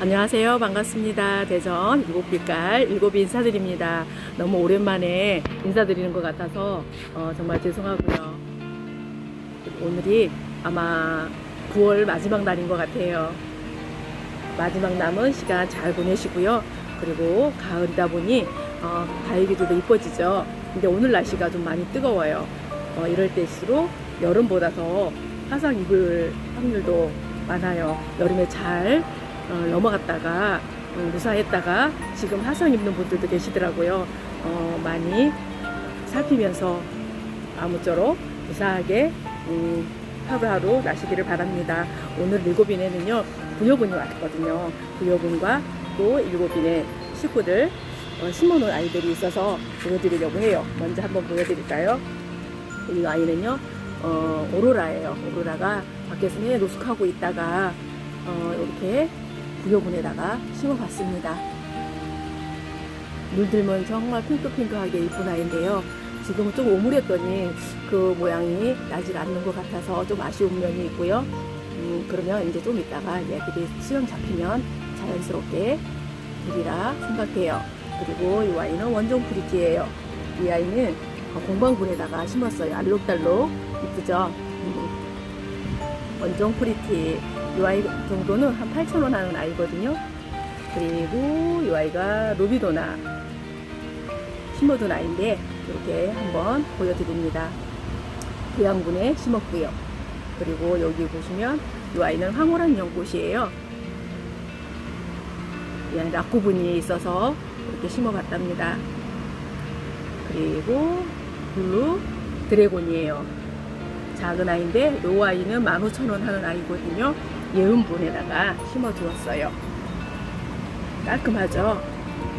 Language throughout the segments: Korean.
안녕하세요. 반갑습니다. 대전 일곱빛깔 일곱이 인사드립니다. 너무 오랜만에 인사드리는 것 같아서 어, 정말 죄송하고요. 오늘이 아마 9월 마지막 날인 것 같아요. 마지막 남은 시간 잘 보내시고요. 그리고 가을이다 보니 어, 다육이들도 이뻐지죠. 근데 오늘 날씨가 좀 많이 뜨거워요. 어, 이럴 때일수록 여름보다 더 화상 입을 확률도 많아요. 여름에 잘 어, 넘어갔다가 음, 무사했다가 지금 화상 입는 분들도 계시더라고요. 어, 많이 살피면서 아무쪼록 무사하게 음, 하루하루 나시기를 바랍니다. 오늘 일곱인에는요 부여분이 왔거든요. 부여분과 또 일곱인의 식구들 어, 심어놓은 아이들이 있어서 보여드리려고 해요. 먼저 한번 보여드릴까요? 이 아이는요 어, 오로라예요. 오로라가 밖에서 내 노숙하고 있다가 어, 이렇게 부여분에다가 심어봤습니다. 물들면 정말 핑크핑크하게 이쁜 아이인데요. 지금은 좀 오므렸더니 그 모양이 나질 않는 것 같아서 좀 아쉬운 면이 있고요. 음, 그러면 이제 좀 이따가 얘들이 수영 잡히면 자연스럽게 되리라 생각해요. 그리고 이 아이는 원종 프리티예요. 이 아이는 공방굴에다가 심었어요. 알록달록 이쁘죠? 음, 원종 프리티. 이 아이 정도는 한 8,000원 하는 아이거든요. 그리고 이 아이가 로비도나 심어둔 아이인데 이렇게 한번 보여드립니다. 부양분에 심었고요. 그리고 여기 보시면 이 아이는 황홀한 연꽃이에요. 이 아이는 락구분이 있어서 이렇게 심어봤답니다. 그리고 블루 드래곤이에요. 작은 아이인데 이 아이는 15,000원 하는 아이거든요. 예은분에다가 심어두었어요. 깔끔하죠?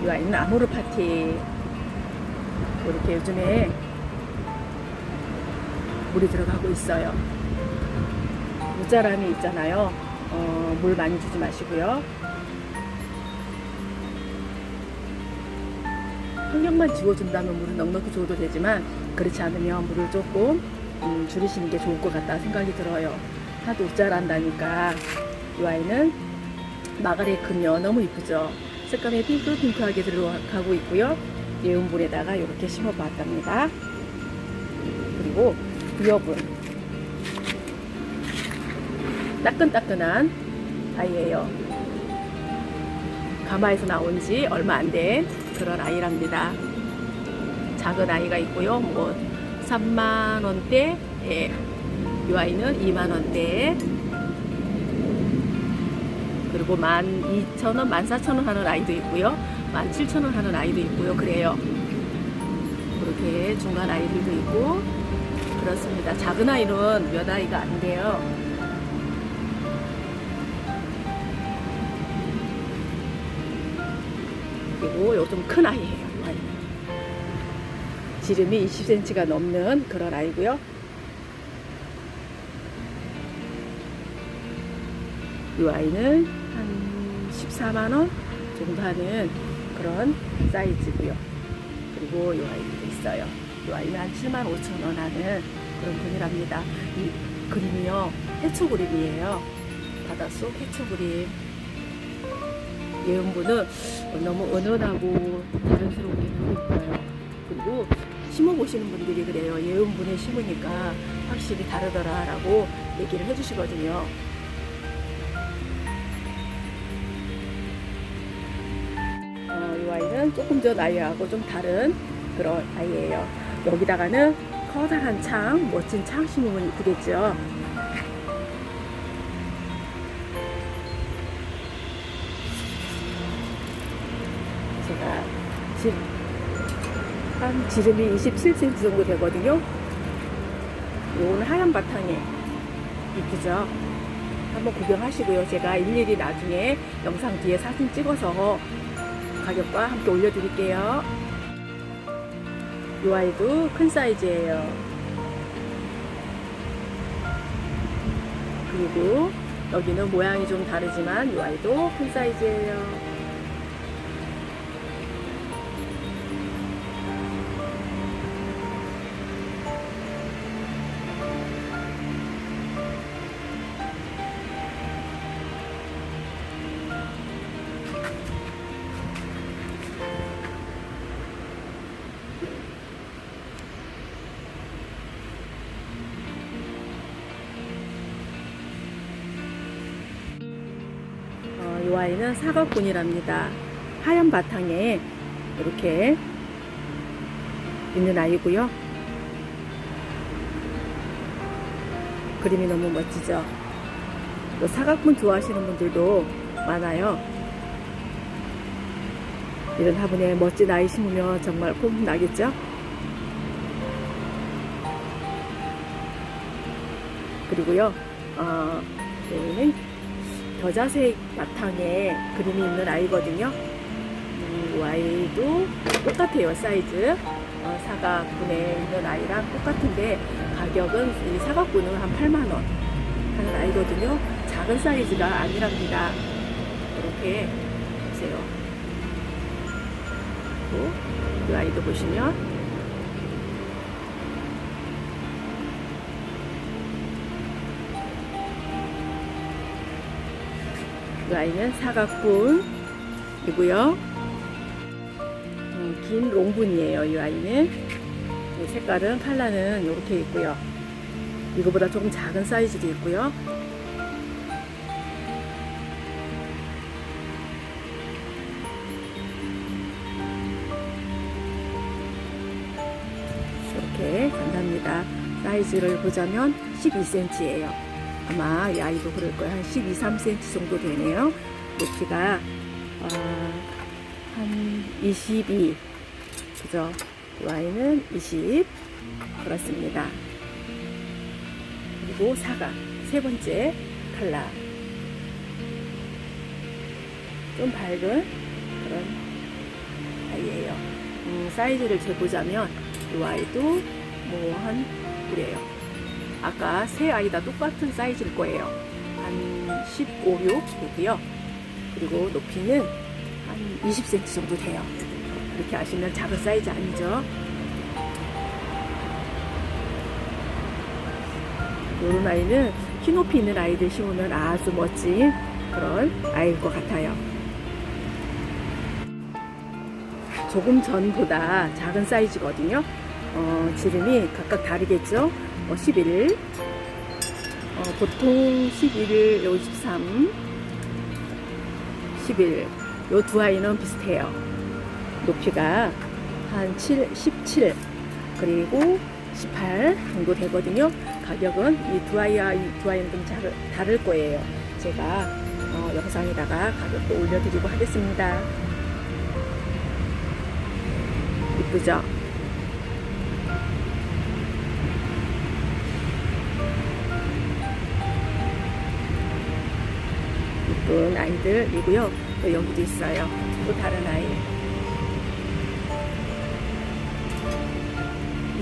이 아이는 아모르 파티. 이렇게 요즘에 물이 들어가고 있어요. 무자람이 있잖아요. 어, 물 많이 주지 마시고요. 환경만 지워준다면 물을 넉넉히 줘도 되지만 그렇지 않으면 물을 조금 음, 줄이시는 게 좋을 것 같다 생각이 들어요. 하도 웃자란다니까 이 아이는 금요 너무 이쁘죠. 색감이 핑크핑크하게 들어가고 있고요. 예은분에다가 이렇게 심어봤답니다. 그리고 부여분 따끈따끈한 아이예요. 가마에서 나온 지 얼마 안 된 그런 아이랍니다. 작은 아이가 있고요. 뭐 3만 원대, 예. 이 아이는 2만 원대. 그리고 12,000원, 14,000원 하는 아이도 있고요. 17,000원 하는 아이도 있고요. 그래요. 그렇게 중간 아이들도 있고 그렇습니다. 작은 아이는 몇 아이가 안 돼요. 그리고 요즘 큰 아이예요. 아이. 지름이 20cm가 넘는 그런 아이고요. 이 아이는 한 14만 원 정도 하는 그런 사이즈고요. 그리고 이 아이도 있어요. 이 아이는 한 7만 5천 원 하는 그런 분이랍니다. 이 그림이요. 해초 그림이에요. 바닷속 해초 그림. 예은분은 너무 은은하고 자연스럽게 너무 이뻐요. 그리고 심어보시는 분들이 그래요. 예은분에 심으니까 확실히 다르더라라고 얘기를 해주시거든요. 조금 전 아이하고 좀 다른 그런 아이예요. 여기다가는 커다란 창, 멋진 창 심으면 이쁘겠죠. 제가 지금 한 지름이 27cm 정도 되거든요. 요거는 하얀 바탕에 이쁘죠. 한번 구경하시고요. 제가 일일이 나중에 영상 뒤에 사진 찍어서 가격과 함께 올려드릴게요. 이 아이도 큰 사이즈예요. 그리고 여기는 모양이 좀 다르지만 이 아이도 큰 사이즈예요. 이 아이는 사각군이랍니다. 하얀 바탕에 이렇게 있는 아이고요. 그림이 너무 멋지죠. 또 사각분 좋아하시는 분들도 많아요. 이런 화분에 멋진 아이 심으면 정말 폼 나겠죠? 그리고요, 어, 여기는 겨자색 바탕에 그림이 있는 아이거든요. 음, 이 아이도 똑같아요, 사이즈. 어, 사각분에 있는 아이랑 똑같은데 가격은 이 사각분은 한 8만원 하는 아이거든요. 작은 사이즈가 아니랍니다. 이렇게 보세요. 이 아이도 보시면 이 아이는 사각분이고요. 음, 긴 롱분이에요. 이 아이는 이 색깔은 컬러는 이렇게 있고요. 이거보다 조금 작은 사이즈도 있고요. 이렇게 간답니다. 사이즈를 보자면 12cm예요. 아마 이 아이도 그럴 거예요. 한 12, 3cm 정도 되네요. 높이가 어, 한 22. 그죠? 이 아이는 20. 그렇습니다. 그리고 사각 세 번째 칼라 좀 밝은 그런 아이예요. 음, 사이즈를 재보자면 이 아이도 뭐한 그래요. 아까 세 아이 다 똑같은 사이즈일 거예요. 한 15, 6 되고요. 그리고 높이는 한 20cm 정도 돼요. 이렇게 아시면 작은 사이즈 아니죠? 이런 아이는 키 높이 있는 아이들 심으면 아주 멋진 그런 아이일 것 같아요. 조금 전보다 작은 사이즈거든요. 어, 지름이 각각 다르겠죠? 어, 11, 어, 보통 11, 53, 11. 요 두 아이는 비슷해요. 높이가 한 7, 17, 그리고 18 정도 되거든요. 가격은 이 두 아이와 이 두 아이는 좀 잘, 다를 거예요. 제가 어, 영상에다가 가격도 올려드리고 하겠습니다. 이쁘죠? 이쁜 아이들이고요. 또 여기도 있어요. 또 다른 아이.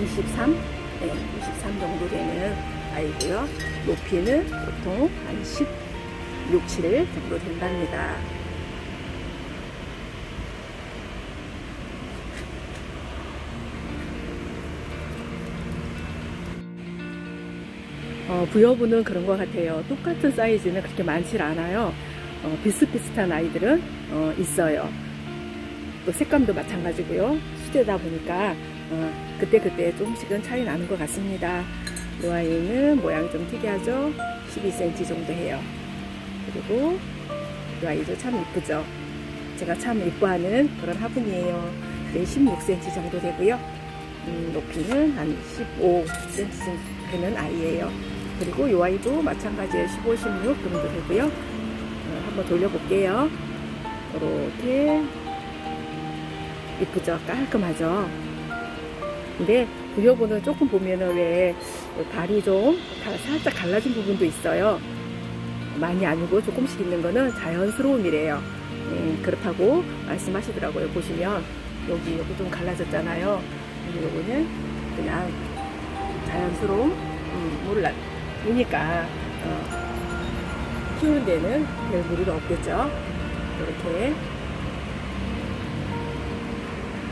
23? 네, 23 정도 되는 아이고요. 높이는 보통 한 16, 7 정도 된답니다. 어, 부여부는 그런 것 같아요. 똑같은 사이즈는 그렇게 많지 않아요. 어, 비슷비슷한 아이들은 어, 있어요. 또 색감도 마찬가지고요. 수제다 보니까 어, 그때그때 조금씩은 차이 나는 것 같습니다. 이 아이는 모양이 좀 특이하죠? 12cm 정도 해요. 그리고 이 아이도 참 이쁘죠? 제가 참 이뻐하는 그런 화분이에요. 네, 16cm 정도 되고요. 음, 높이는 한 15cm 되는 아이예요. 그리고 이 아이도 마찬가지에 15, 16 정도 되고요. 어, 한번 돌려볼게요. 이렇게 이쁘죠? 깔끔하죠? 근데 부여부는 조금 보면은 왜 발이 좀 가- 살짝 갈라진 부분도 있어요. 많이 아니고 조금씩 있는 거는 자연스러움이래요. 예, 그렇다고 말씀하시더라고요. 보시면 여기 여기 좀 갈라졌잖아요. 요거는 그냥 자연스러움 음, 몰라 이니까 어, 키우는 데는 별 무리가 없겠죠. 이렇게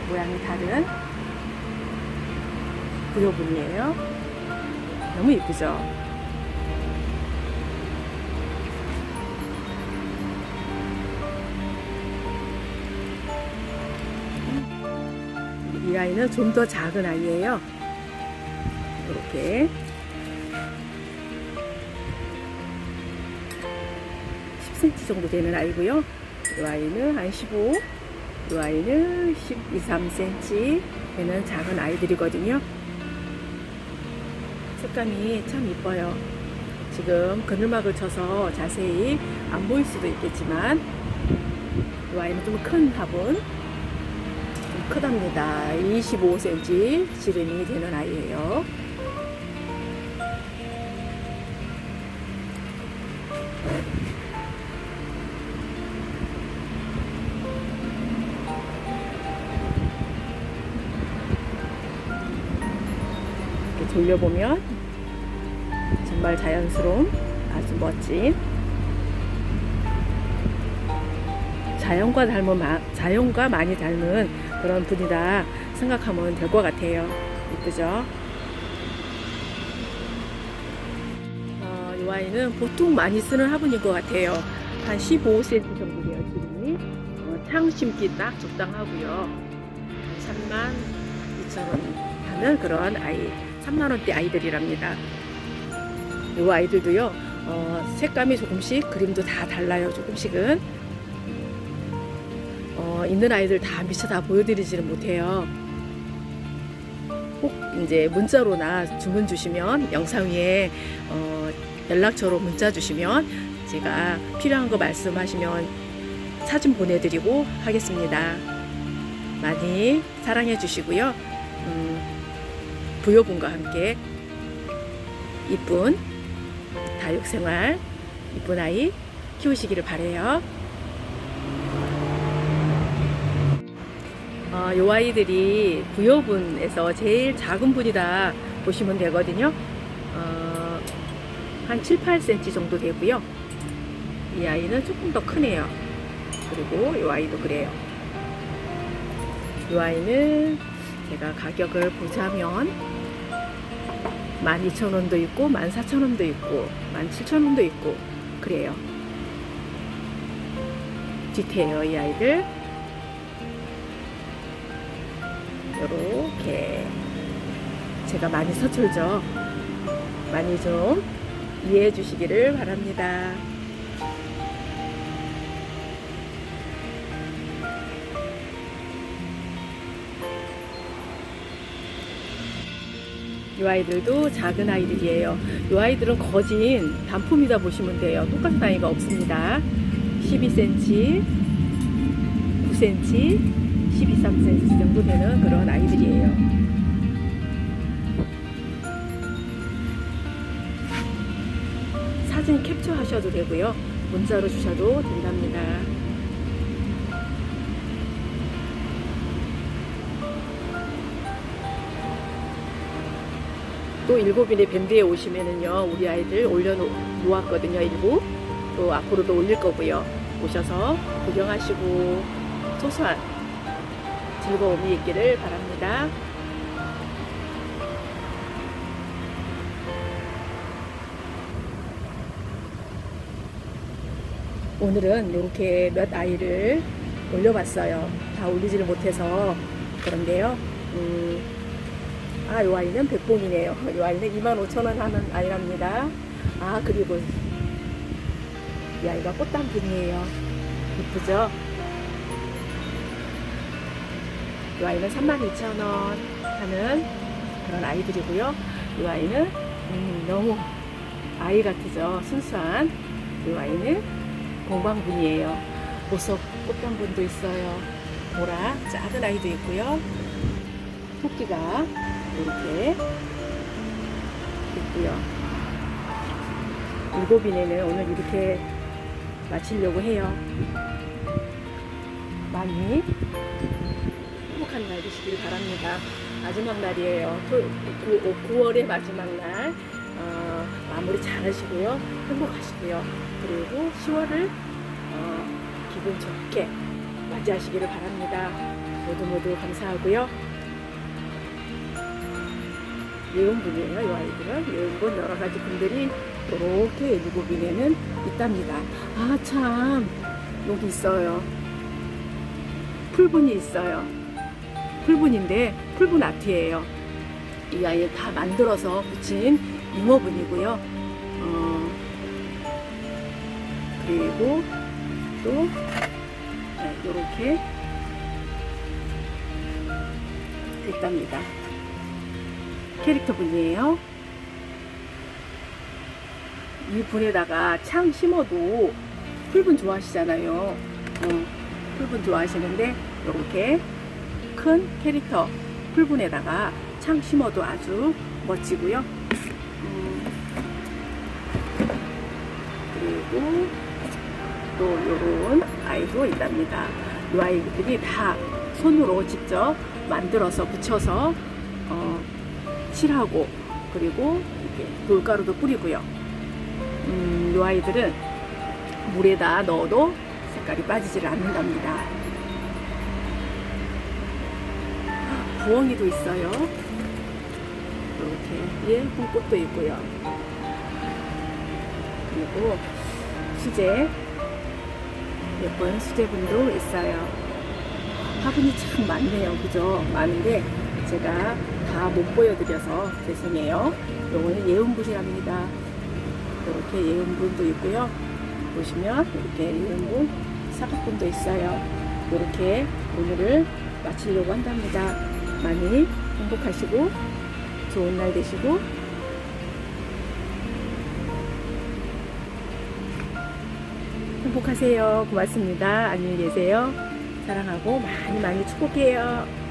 모양이 다른 부여분이에요. 너무 이쁘죠? 이 아이는 좀 더 작은 아이예요. 이렇게 10cm 정도 되는 아이고요. 이 아이는 한 15, 이 아이는 12, 3cm 되는 작은 아이들이거든요. 색감이 참 이뻐요. 지금 그늘막을 쳐서 자세히 안 보일 수도 있겠지만 이 아이는 좀 큰 화분 좀 크답니다. 25cm 지름이 되는 아이예요. 돌려보면 정말 자연스러운 아주 멋진 자연과 닮은 마- 자연과 많이 닮은 그런 분이다 생각하면 될 것 같아요. 이쁘죠? 어, 이 아이는 보통 많이 쓰는 화분인 것 같아요. 한 15cm 정도 돼요, 지름이. 어, 창 심기 딱 적당하고요. 3만 2천 원 하는 그런 아이, 3만 원대 아이들이랍니다. 이 아이들도요, 어, 색감이 조금씩 그림도 다 달라요, 조금씩은. 어, 있는 아이들 다 미처 다 보여드리지는 못해요. 꼭 이제 문자로나 주문 주시면 영상 위에 어, 연락처로 문자 주시면 제가 필요한 거 말씀하시면 사진 보내드리고 하겠습니다. 많이 사랑해 주시고요. 음, 부여분과 함께 이쁜 다육생활, 이쁜 아이 키우시기를 바래요. 어, 요 아이들이 부여분에서 제일 작은 분이다 보시면 되거든요. 어, 한 7, 8cm 정도 되고요. 이 아이는 조금 더 크네요. 그리고 이 아이도 그래요. 이 아이는 제가 가격을 보자면 12,000원도 있고 14,000원도 있고 17,000원도 있고 그래요. 뒤태요 이 아이들. 요렇게 제가 많이 서툴죠. 많이 좀 이해해 주시기를 바랍니다. 이 아이들도 작은 아이들이에요. 이 아이들은 거진 단품이다 보시면 돼요. 똑같은 아이가 없습니다. 12cm, 9cm, 12, 3cm 정도 되는 그런 아이들이에요. 사진 캡처하셔도 되고요. 문자로 주셔도 된답니다. 또 일곱인의 밴드에 오시면은요, 우리 아이들 올려놓았거든요, 일부. 또 앞으로도 올릴 거고요. 오셔서 구경하시고 소소한 즐거움이 있기를 바랍니다. 오늘은 이렇게 몇 아이를 올려봤어요. 다 올리지를 못해서 그런데요. 음, 아, 이 아이는 백봉이네요. 이 아이는 25,000원 하는 아이랍니다. 아, 그리고 이 아이가 꽃단분이에요. 이쁘죠? 이 아이는 32,000원 하는 그런 아이들이고요. 이 아이는 음, 너무 아이 같으죠. 순수한 이 아이는 공방분이에요. 보석 꽃단분도 있어요. 보라 작은 아이도 있고요. 토끼가 이렇게 있고요. 일곱 인에는 오늘 이렇게 마치려고 해요. 많이 행복한 날 되시길 바랍니다. 마지막 날이에요. 9월의 마지막 날. 어, 마무리 잘 하시고요. 행복하시고요. 그리고 10월을 어, 기분 좋게 맞이하시기를 바랍니다. 모두 모두 감사하고요. 예은 분이에요, 이 아이들은. 예은 분 여러 가지 분들이 이렇게 일곱인에는 있답니다. 아, 참. 여기 있어요. 풀분이 있어요. 풀분인데, 풀분 아트예요. 이 아이를 다 만들어서 붙인 잉어분이고요. 어, 그리고 또 이렇게 됐답니다. 캐릭터 분이에요. 이 분에다가 창 심어도 풀분 좋아하시잖아요. 어, 풀분 좋아하시는데 이렇게 큰 캐릭터 풀분에다가 창 심어도 아주 멋지고요. 음, 그리고 또 요런 아이도 있답니다. 이 아이들이 다 손으로 직접 만들어서 붙여서 어, 칠하고 그리고 이렇게 돌가루도 뿌리고요. 음, 이 아이들은 물에다 넣어도 색깔이 빠지질 않는답니다. 부엉이도 있어요. 이렇게 예, 홍꽃도 있고요. 그리고 수제 예쁜 수제분도 있어요. 화분이 참 많네요. 그죠? 많은데 제가 다 못 보여드려서 죄송해요. 요거는 예은분이랍니다. 이렇게 예은분도 있고요. 보시면 이렇게 예은분 사각분도 있어요. 이렇게 오늘을 마치려고 한답니다. 많이 행복하시고 좋은 날 되시고 행복하세요. 고맙습니다. 안녕히 계세요. 사랑하고 많이 많이 축복해요.